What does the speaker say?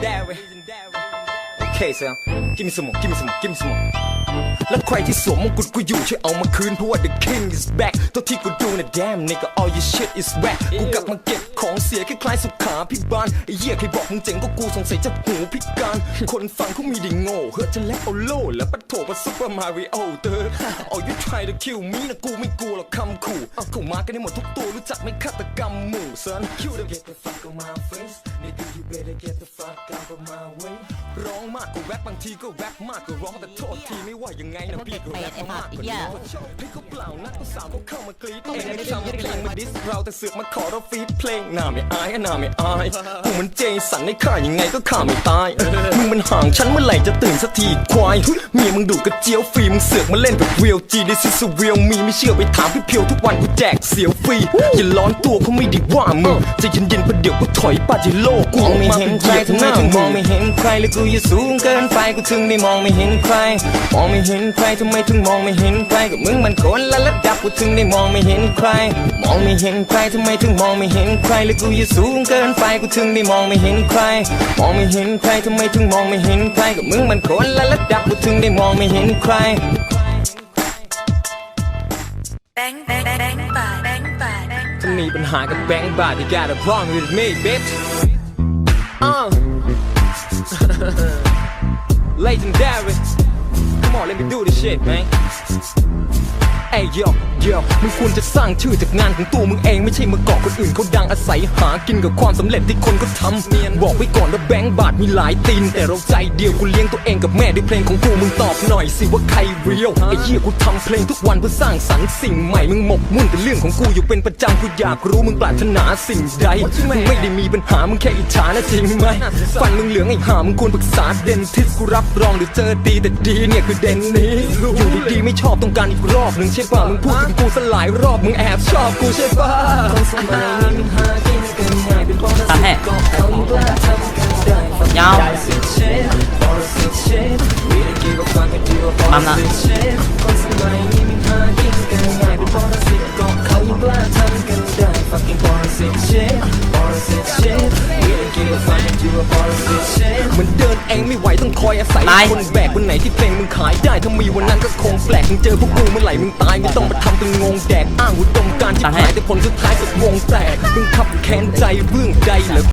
legendary Okay so give me some more give me some more give me some more และใครที่สวมมงกุฎกูอยู่ช่วยเอามาคืนเพราะว่า the king is back ตัวที่กูดูนะ damn nigga all your shit is whack กูกลับมาเก็บของเสียคล้ายๆสุขาพิบาลไอ้เหี้ยใครบอกมึงเจ๋งก็กูสงสัยจะหูพิการ คนฟังเขามีไดีโง่เฮ้ยจะแลกเอาโล่แล้วปะโถปะซุปเปอร์มาริโอเตอร์ all you try to kill me นะกูไม่กลัวหรอกคำขู่เอาเข้ามากันได้หมดทุกตัวรู้จักไหมฆาตกรรมหมู่ son kill them get the fuck on my face nigga you better get the fuck out of my way ร้องมากกว่าแรปบางทีก็แรปมากกว่าร้องแต่โทษทีไม่ว่ายังไงนะพี่ก็แรปมากกว่านี้ให้เขาเปล่านักก็สาวเขาเข้ามากรีดเองไม่ทำเพลงมาดิสเราแต่เสือกมาขอเราฟีดเพลงหน้าไม่อายหน้าไม่อายกูมันเจสันให้ข้ายังไงก็ข้าไม่ตายมึงมันห่างฉันเมื่อไหร่จะตื่นสักทีควายเมียมึงดูดกระเจียวฟรีมึงเสือกมาเล่นแบบเรียลจีดิซิสเรียลมีไม่เชื่อไปถามพี่เพียวทุกวันกูแจกเสียวฟรีอย่าร้อนตัวเขาไม่ได้ว่ามึงใจะเย็นๆประเดี๋ยวกูถอยปาจิโลกูมองไม่เห็นใครทำไมถึงมองไม่เห็นใครหรือกูอยู่สูงเกินไปกูถึงได้มองไม่เห็นใครมองไม่เห็นใครทำไมถึงมองไม่เห็นใครก็มึงมันคนละระดับกูถึงได้มองไม่เห็นใคร มองไม่เห็นใครทำไมถึงมองไม่เห็นใครหรือกูอยู่สูงเกินไปกูถึงได้มองไม่เห็นใคร มองไม่เห็นใครทำไมถึงมองไม่เห็นใครก็มึงมันคนละระดับกูถึงได้มองไม่เห็นใคร Bang bang bang bang bye bang bye bang ถ้ามีปัญหากับแบงค์บาท you got a problem with me bitch uh. Legendary come on let me do this shit man. เอ้ ยโยโยมึงควรจะสร้างชื่อจากงานของตัวมึงเองไม่ใช่มาเกาะคนอื่นเขาดังอาศัยหากินกับความสำเร็จที่คนก็ทำเนียนบอกไว้ก่อนว่าแบงค์บาทมีหลายตีน แต่เราใจเดียวกูเลี้ยงตัวเองกับแม่ด้วยเพลงของกูมึงตอบหน่อยสิว่าใครเรียวไอ้เหี้ยกูทำเพลงทุกวันเพื่อสร้างสรรค์สิ่งใหม่มึงหมกมุ่นแต่เรื่องของกูอยู่เป็นประจำกูอยากรู้มึงปรารถนาสิ่งใดมึงไม่ได้มีปัญหามึงแค่อิจฉานะจริงไหมฟันมึงเหลืองไอ้ห่ามึงควรปรึกษาเดนทิสกูรับรองหรือเจอดีแต่ดีเนี่ยคือเดนนี้อยู่ดีๆไม่ชอบต้องการอีกรอบหนึ่งใช่ป่ะมึงพูดถึงกูสลายรอบมึงแอบชอบกูใช่ป่ะตัดให้ยาวปั๊มนะเหมือนเดินเองไม่ไหวต้ องคอยอาศัยตายคนแบกวันไหนที่เพลงมึงขายได้ถ้ามีวันนั้นก็คงแปลกมึงเจอพวกกูเมื่อไหร่มึงตายไม่ต้องมาทำเป็นงงแดกอ้างอุดมการณ์ที่หายแต่ผลสุดท้ายก็วงแตกมึงขับแค้นใจเรื่องใดเหรอ